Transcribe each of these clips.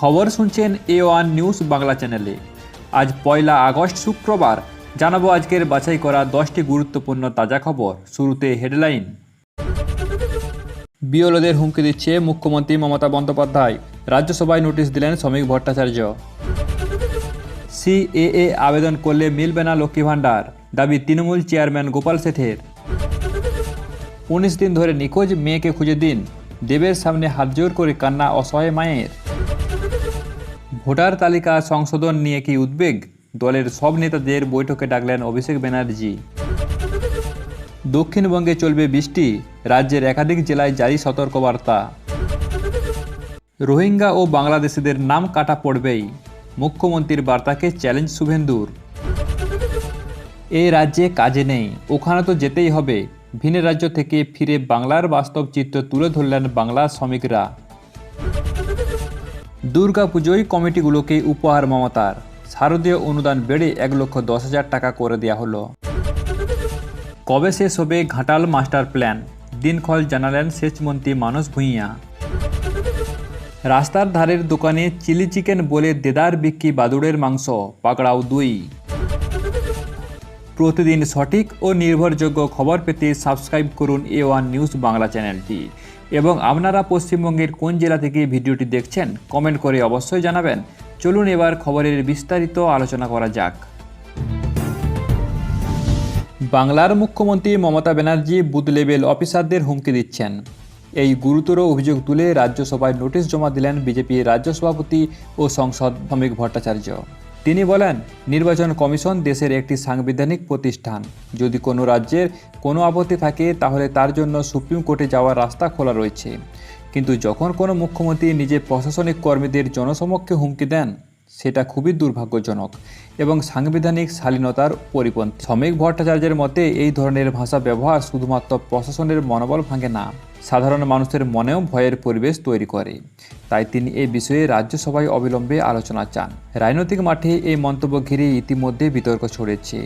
খবর শুনছেন এ one news Bangla চ্যানেলে আজ পয়লা আগস্ট শুক্রবার, জানাব আজকের বাছাই করা দশটি গুরুত্বপূর্ণ তাজা খবর। শুরুতে হেডলাইন। বিওলদের হুমকি দিচ্ছে মুখ্যমন্ত্রী মমতা বন্দ্যোপাধ্যায়। রাজ্যসভায় নোটিশ দিলেন শ্রমিক ভট্টাচার্য। সিএএ আবেদন করলে মিলবে না লক্ষ্মী ভাণ্ডার, দাবি তৃণমূল চেয়ারম্যান গোপাল শেঠের উনিশ দিন ধরে নিখোঁজ মেয়েকে খুঁজে দিন, দেবের সামনে হাত জোর করে কান্না অসহায় মায়ের। ভোটার তালিকা সংশোধন নিয়ে কি উদ্বেগ? দলের সব নেতাদের বৈঠকে ডাকলেন অভিষেক ব্যানার্জি। দক্ষিণবঙ্গে চলবে বৃষ্টি, রাজ্যের একাধিক জেলায় জারি সতর্কবার্তা। রোহিঙ্গা ও বাংলাদেশিদের নাম কাটা পড়বেই। মুখ্যমন্ত্রীর বার্তাকে চ্যালেঞ্জ শুভেন্দুর। এ রাজ্যে কাজে নেই, ওখানে তো যেতেই হবে। ভিন রাজ্য থেকে ফিরে বাংলার বাস্তব চিত্র তুলে ধরলেন বাংলা শ্রমিকরা। দুর্গাপুজোয় কমিটিগুলোকে উপহার মমতার। শারদীয় অনুদান বেড়ে এক লক্ষ দশ হাজার টাকা করে দেওয়া হলো। কবে শেষ হবে ঘাটাল মাস্টার প্ল্যান? দিনখল জানালেন সেচমন্ত্রী মানস ভূঁইয়া। রাস্তার ধারের দোকানে চিলি চিকেন বলে দেদার বিক্রি বাদুড়ের মাংস, পাকড়াও দুই। প্রতিদিন সঠিক ও নির্ভরযোগ্য খবর পেতে সাবস্ক্রাইব করুন এ ওয়ান নিউজ বাংলা চ্যানেলটি। এবং আপনারা পশ্চিমবঙ্গের কোন জেলা থেকে ভিডিওটি দেখছেন কমেন্ট করে অবশ্যই জানাবেন। চলুন এবার খবরের বিস্তারিত আলোচনা করা যাক। বাংলার মুখ্যমন্ত্রী মমতা ব্যানার্জি বুথ লেভেল অফিসারদের হুমকি দিচ্ছেন। এই গুরুতর অভিযোগ তুলে রাজ্যসভায় নোটিশ জমা দিলেন বিজেপির রাজ্য সভাপতি ও সংসদ শ্রমিক ভট্টাচার্য। তিনি বলেন, নির্বাচন কমিশন দেশের একটি সাংবিধানিক প্রতিষ্ঠান। যদি কোনো রাজ্যের কোনো আপত্তি থাকে, তাহলে তার জন্য সুপ্রিম কোর্টে যাওয়ার রাস্তা খোলা রয়েছে। কিন্তু যখন কোনো মুখ্যমন্ত্রী নিজের প্রশাসনিক কর্মীদের জনসমক্ষে হুমকি দেন, সেটা খুবই দুর্ভাগ্যজনক এবং সাংবিধানিক শালীনতার পরিপন্থী। শ্রমিক ভট্টাচার্যের মতে, এই ধরনের ভাষা ব্যবহার শুধুমাত্র প্রশাসনের মনোবল ভাঙে না। সাধারণ মানুষের মনেও ভয়ের পরিবেশ তৈরি করে। তাই তিনি এই বিষয়ে রাজ্যসভায় অবিলম্বে আলোচনা চান। রাজনৈতিক মাঠে এই মন্তব্য ঘিরে ইতিমধ্যে বিতর্ক ছড়েছে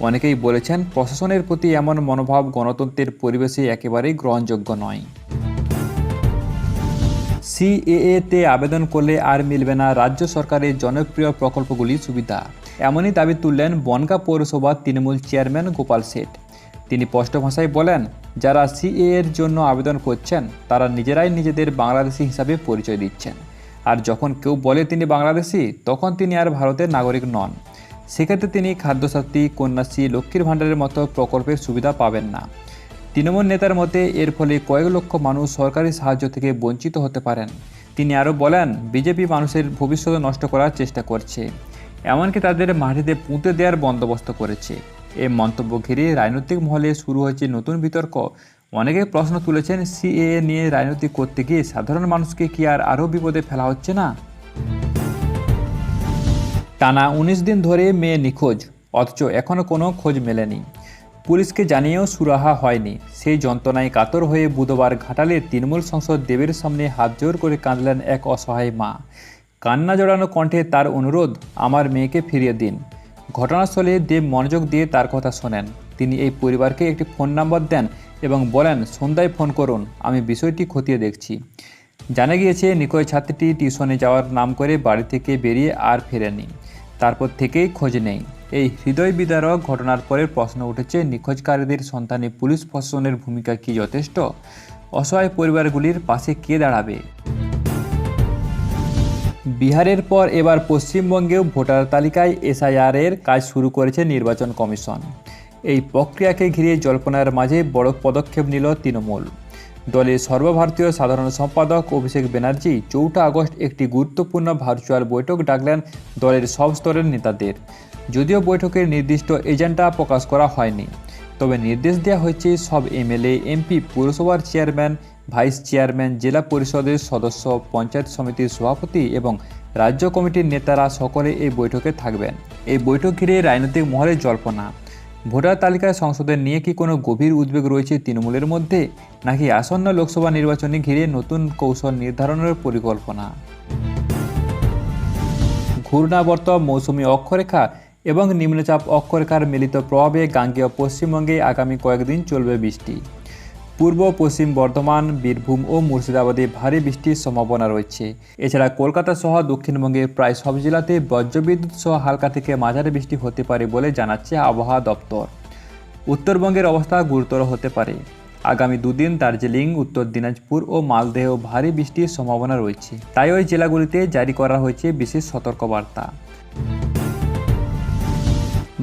অনেকেই বলেছেন, প্রশাসনের প্রতি এমন মনোভাব গণতন্ত্রের পরিবেশে একেবারেই গ্রহণযোগ্য নয়। সিএএতে আবেদন করলে আর মিলবে না রাজ্য সরকারের জনপ্রিয় প্রকল্পগুলি সুবিধা। এমনই দাবি তুললেন বনগা পৌরসভার তৃণমূল চেয়ারম্যান গোপাল শেঠ। তিনি স্পষ্ট ভাষায় বলেন যারা সিএ এর জন্য আবেদন করছেন, তারা নিজেরাই নিজেদের বাংলাদেশি হিসাবে পরিচয় দিচ্ছেন। আর যখন কেউ বলে তিনি বাংলাদেশি, তখন তিনি আর ভারতের নাগরিক নন। সেক্ষেত্রে তিনি খাদ্যসাথী, কন্যাশ্রী, লক্ষ্মীর ভাণ্ডারের মতো প্রকল্পের সুবিধা পাবেন না। তৃণমূল নেতার মতে, এর ফলে কয়েক লক্ষ মানুষ সরকারি সাহায্য থেকে বঞ্চিত হতে পারেন। তিনি আরও বলেন, বিজেপি মানুষের ভবিষ্যৎ নষ্ট করার চেষ্টা করছে। এমনকি তাদের মাটিতে পুঁতে দেওয়ার বন্দোবস্ত করেছে। এই মন্তব্য ঘিরে রাজনৈতিক মহলে শুরু হয়েছে নতুন বিতর্ক। অনেকে প্রশ্ন তুলেছেন, সিএএ নিয়ে রাজনীতি করতে গিয়ে সাধারণ মানুষকে কি আর আরও বিপদে ফেলা হচ্ছে না? টানা উনিশ দিন ধরে মেয়ে নিখোঁজ, অথচ এখনও কোনো খোঁজ মেলেনি। পুলিশকে জানিয়েও সুরাহা হয়নি। সেই যন্ত্রণায় কাতর হয়ে বুধবার ঘাটালে তৃণমূল সংসদ দেবের সামনে হাত জোর করে কাঁদলেন এক অসহায় মা। কান্না জড়ানো কণ্ঠে তার অনুরোধ, আমার মেয়েকে ফিরিয়ে দিন। ঘটনাস্থলে দেব মনোযোগ দিয়ে তার কথা শোনেন। তিনি এই পরিবারকে একটি ফোন নাম্বার দেন এবং বলেন, সন্ধ্যায় ফোন করুন, আমি বিষয়টি খতিয়ে দেখছি। জানা গিয়েছে, নিকোয় ছাত্রীটি টিউশনে যাওয়ার নাম করে বাড়ি থেকে বেরিয়ে আর ফেরেনি। তারপর থেকেই খোঁজ নেই। এই হৃদয় বিদারক ঘটনার পরে প্রশ্ন উঠেছে, নিখোঁজকারীদের সন্তানে পুলিশ প্রশাসনের ভূমিকা কি যথেষ্ট? অসহায় পরিবারগুলির পাশে কে দাঁড়াবে? বিহারের পর এবার পশ্চিমবঙ্গেও ভোটার তালিকায় এসআইআরের কাজ শুরু করেছে নির্বাচন কমিশন। এই প্রক্রিয়াকে ঘিরে জল্পনার মাঝে বড় পদক্ষেপ নিল তৃণমূল। দলের সর্বভারতীয় সাধারণ সম্পাদক অভিষেক ব্যানার্জি চৌঠা আগস্ট একটি গুরুত্বপূর্ণ ভার্চুয়াল বৈঠক ডাকলেন দলের সব স্তরের নেতাদের। যদিও বৈঠকের নির্দিষ্ট এজেন্ডা প্রকাশ করা হয়নি, তবে নির্দেশ দেওয়া হয়েছে সব এমএলএ, এমপি, পুরসভার চেয়ারম্যান ভাইস চেয়ারম্যান জেলা পরিষদের সদস্য, পঞ্চায়েত সমিতির সভাপতি এবং রাজ্য কমিটির নেতারা সকলে এই বৈঠকে থাকবেন। এই বৈঠক ঘিরে রাজনৈতিক মহলে জল্পনা। ভোটার তালিকায় সংসদের নিয়ে কি কোনো গভীর উদ্বেগ রয়েছে তৃণমূলের মধ্যে, নাকি আসন্ন লোকসভা নির্বাচনে ঘিরে নতুন কৌশল নির্ধারণের পরিকল্পনা? ঘূর্ণাবর্ত মৌসুমী অক্ষরেখা এবং নিম্নচাপ অক্ষরেখার মিলিত প্রভাবে গাঙ্গেয় পশ্চিমবঙ্গে আগামী কয়েকদিন চলবে বৃষ্টি। পূর্ব, পশ্চিম বর্ধমান, বীরভূম ও মুর্শিদাবাদে ভারী বৃষ্টির সম্ভাবনা রয়েছে। এছাড়া কলকাতা সহ দক্ষিণবঙ্গের প্রায় সব জেলাতে বজ্রবিদ্যুৎ সহ হালকা থেকে মাঝারি বৃষ্টি হতে পারে বলে জানাচ্ছে আবহাওয়া দপ্তর। উত্তরবঙ্গের অবস্থা গুরুতর হতে পারে। আগামী দুদিন দার্জিলিং, উত্তর দিনাজপুর ও মালদেহ ভারী বৃষ্টির সম্ভাবনা রয়েছে। তাই ওই জেলাগুলিতে জারি করা হয়েছে বিশেষ সতর্কবার্তা।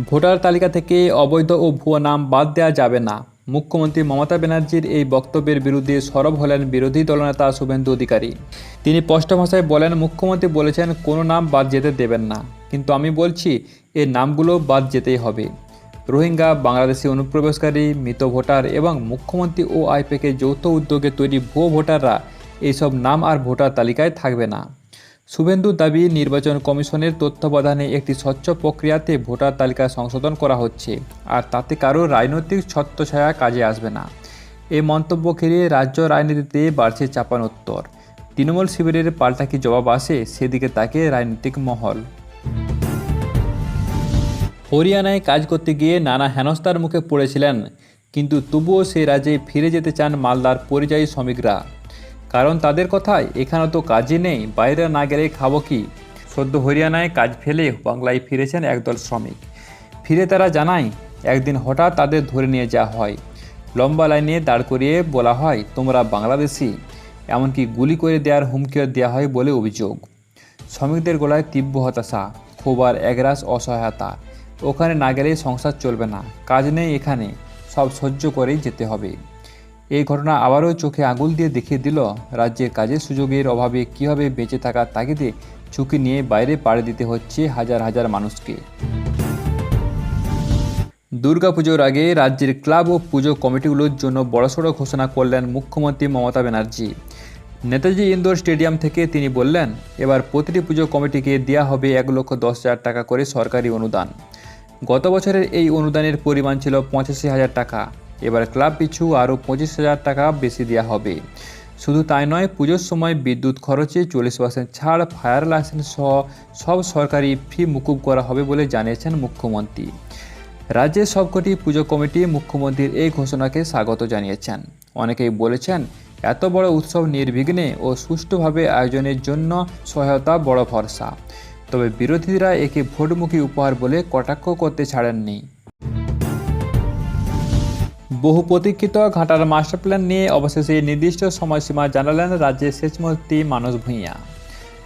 ভোটার তালিকা থেকে অবৈধ ও ভুয়ো নাম বাদ দেওয়া যাবে না। মুখ্যমন্ত্রী মমতা ব্যানার্জির এই বক্তব্যের বিরুদ্ধে সরব হলেন বিরোধী দলনেতা শুভেন্দু অধিকারী। তিনি স্পষ্ট ভাষায় বলেন, মুখ্যমন্ত্রী বলেছেন কোনো নাম বাদ যেতে দেবেন না। কিন্তু আমি বলছি এই নামগুলো বাদ যেতেই হবে। রোহিঙ্গা, বাংলাদেশি অনুপ্রবেশকারী, মৃত ভোটার এবং মুখ্যমন্ত্রী ও আইপেকে যৌথ উদ্যোগে তৈরি ভুয়ো ভোটাররা এইসব নাম আর ভোটার তালিকায় থাকবে না। শুভেন্দুর দাবি, নির্বাচন কমিশনের তত্ত্বাবধানে একটি স্বচ্ছ প্রক্রিয়াতে ভোটার তালিকা সংশোধন করা হচ্ছে, আর তাতে কারও রাজনৈতিক ছত্রছায়া কাজে আসবে না। এই মন্তব্য ঘিরে রাজ্য রাজনীতিতে বাড়ছে চাপান উত্তর। তৃণমূল শিবিরের পাল্টা কি জবাব আসে, সেদিকে তাকে রাজনৈতিক মহল। হরিয়ানায় কাজ করতে গিয়ে নানা হেনস্থার মুখে পড়েছিলেন, কিন্তু তবুও সেই রাজ্যে ফিরে যেতে চান মালদার পরিযায়ী শ্রমিকরা। কারণ তাদের কথায়, এখানে তো কাজই নেই, বাইরে না গেলে খাব কি? সদ্য হরিয়ানায় কাজ ফেলে বাংলায় ফিরেছেন একদল শ্রমিক। ফিরে তারা জানায়, একদিন হঠাৎ তাদের ধরে নিয়ে যাওয়া হয়। লম্বা লাইনে দাঁড় করিয়ে বলা হয়, তোমরা বাংলাদেশি। এমনকি গুলি করে দেওয়ার হুমকিও দেওয়া হয় বলে অভিযোগ। শ্রমিকদের গলায় তীব্র হতাশা, ক্ষোভ আর একরাশ অসহায়তা। ওখানে না গেলেই সংসার চলবে না, কাজ নেই এখানে, সব সহ্য করেই যেতে হবে। এই ঘটনা আবারও চোখে আঙুল দিয়ে দেখিয়ে দিল রাজ্যের কাজের সুযোগের অভাবে কীভাবে বেঁচে থাকার তাগিদে ঝুঁকি নিয়ে বাইরে পাড়ে দিতে হচ্ছে হাজার হাজার মানুষকে। দুর্গাপুজোর আগে রাজ্যের ক্লাব ও পুজো কমিটিগুলোর জন্য বড়সড় ঘোষণা করলেন মুখ্যমন্ত্রী মমতা ব্যানার্জি। নেতাজি ইন্দোর স্টেডিয়াম থেকে তিনি বললেন, এবার প্রতিটি পুজো কমিটিকে দেওয়া হবে এক লক্ষ দশ হাজার টাকা করে সরকারি অনুদান। গত বছরের এই অনুদানের পরিমাণ ছিল পঁচাশি হাজার টাকা। এবার ক্লাব পিছু আরও পঁচিশ হাজার টাকা বেশি দেওয়া হবে। শুধু তাই নয়, পুজোর সময় বিদ্যুৎ খরচে চল্লিশ পার্সেন্ট ছাড়, ফায়ার লাইসেন্স সহ সব সরকারি ফি মুকুব করা হবে বলে জানিয়েছেন মুখ্যমন্ত্রী। রাজ্যের সবকটি পুজো কমিটি মুখ্যমন্ত্রীর এই ঘোষণাকে স্বাগত জানিয়েছেন। অনেকেই বলেছেন, এত বড় উৎসব নির্বিঘ্নে ও সুষ্ঠুভাবে আয়োজনের জন্য সহায়তা বড় ভরসা। তবে বিরোধীরা একে ভোটমুখী উপহার বলে কটাক্ষ করতে ছাড়েননি। বহু প্রতীক্ষিত ঘাটার মাস্টার প্ল্যান নিয়ে অবশেষে নির্দিষ্ট সময়সীমা জানালেন রাজ্যের সেচমন্ত্রী মানস ভূঁইয়া।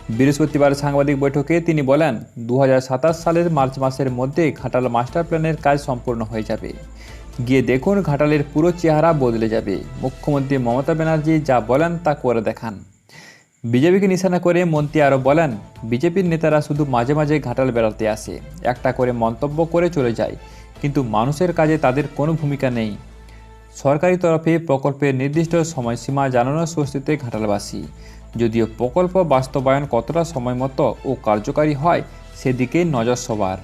বৃহস্পতিবার সাংবাদিক বৈঠকে তিনি বলেন দু হাজার সাতাশ সালের মার্চ মাসের মধ্যে ঘাটাল মাস্টার প্ল্যানের কাজ সম্পূর্ণ হয়ে যাবে। গিয়ে দেখুন ঘাটালের পুরো চেহারা বদলে যাবে। মুখ্যমন্ত্রী মমতা ব্যানার্জি যা বলেন তা করে দেখান। বিজেপিকে নিশানা করে মন্ত্রী আরও বলেন, বিজেপির নেতারা শুধু মাঝে মাঝে ঘাটাল বেড়াতে আসে। একটা করে মন্তব্য করে চলে যায়। কিন্তু মানুষের কাজে তাদের কোনো ভূমিকা নেই। সরকারি তরফে প্রকল্পের নির্দিষ্ট সময়সীমা জানানোর স্বস্তিতে ঘাটালবাসী। যদিও প্রকল্প বাস্তবায়ন কতটা সময় মতো ও কার্যকারী হয়, সেদিকে নজর সবার।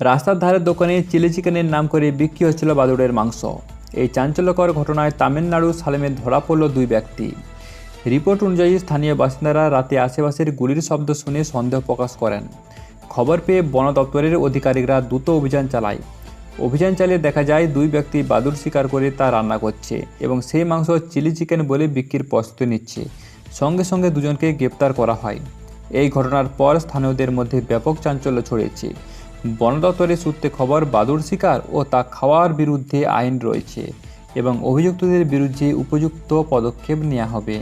রাস্তার ধারের দোকানে চিলি চিকেনের নাম করে বিক্রি হচ্ছিল বাদুড়ের মাংস। এই চাঞ্চল্যকর ঘটনায় তামিলনাড়ু সালেমে ধরা পড়ল দুই ব্যক্তি। রিপোর্ট অনুযায়ী স্থানীয় বাসিন্দারা রাতে আশেপাশের গুলির শব্দ শুনে সন্দেহ প্রকাশ করেন। খবর পেয়ে বন দপ্তরের আধিকারিকরা দ্রুত অভিযান চালায়। অভিযান চালিয়ে দেখা যায় দুই ব্যক্তি বাদুর শিকার করে তা রান্না করছে এবং সেই মাংস চিলি চিকেন বলে বিক্রির প্রস্তুতি নিচ্ছে। সঙ্গে সঙ্গে দুজনকে গ্রেপ্তার করা হয়। এই ঘটনার পর স্থানীয়দের মধ্যে ব্যাপক চাঞ্চল্য ছড়িয়েছে। বন দপ্তরের সূত্রে খবর বাদুর শিকার ও তা খাওয়ার বিরুদ্ধে আইন রয়েছে এবং অভিযুক্তদের বিরুদ্ধে উপযুক্ত পদক্ষেপ নেওয়া হবে।